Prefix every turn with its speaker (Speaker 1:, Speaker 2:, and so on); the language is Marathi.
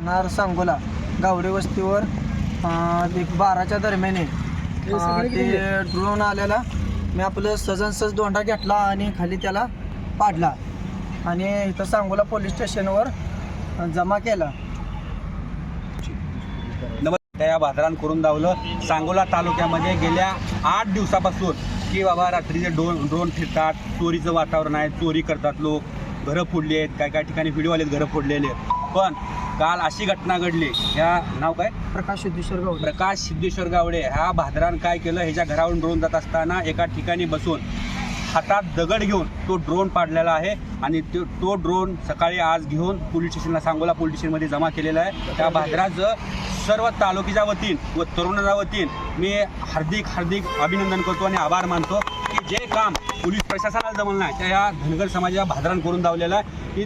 Speaker 1: राहणार सांगोला. गावडे वस्तीवर अं, एक बाराच्या दरम्याने. ते ड्रोन आलेला. मी आपलं सहजन सहज दोंडा घेतला आणि खाली त्याला पाडला. आणि इथं सांगोला पोलीस स्टेशनवर जमा केला.
Speaker 2: नमस्कार या भादरान करून दावलं सांगोला तालुक्यामध्ये गेल्या आठ दिवसापासून की बाबा रात्रीचे ड्रोन ड्रोन फिरतात चोरीचं वातावरण आहे चोरी करतात लोक. घरं फोडली आहेत काय काय ठिकाणी व्हिडिओ आलेत घरं फोडलेले आहेत. पण काल अशी घटना घडली. ह्या नाव काय?
Speaker 1: प्रकाश सिद्धेश्वर गावडे.
Speaker 2: प्रकाश सिद्धेश्वर गावडे. ह्या भादरान काय केलं? ह्याच्या घरावरून ड्रोन जात असताना एका ठिकाणी बसून हातात दगड घेऊन तो ड्रोन पाडलेला आहे आणि तो तो ड्रोन सकाळी आज घेऊन पोलीस स्टेशनला सांगोला पोलीस स्टेशनमध्ये जमा केलेला आहे. त्या भादराचं सर्व तालुक्याच्या वतीन व तरुणाच्या वतीन मी हार्दिक हार्दिक अभिनंदन करतो आणि आभार मानतो की जे काम पोलीस प्रशासनाला जमलं नाही त्या ह्या धनगर समाजाच्या भादरान करून दावलेलं आहे. की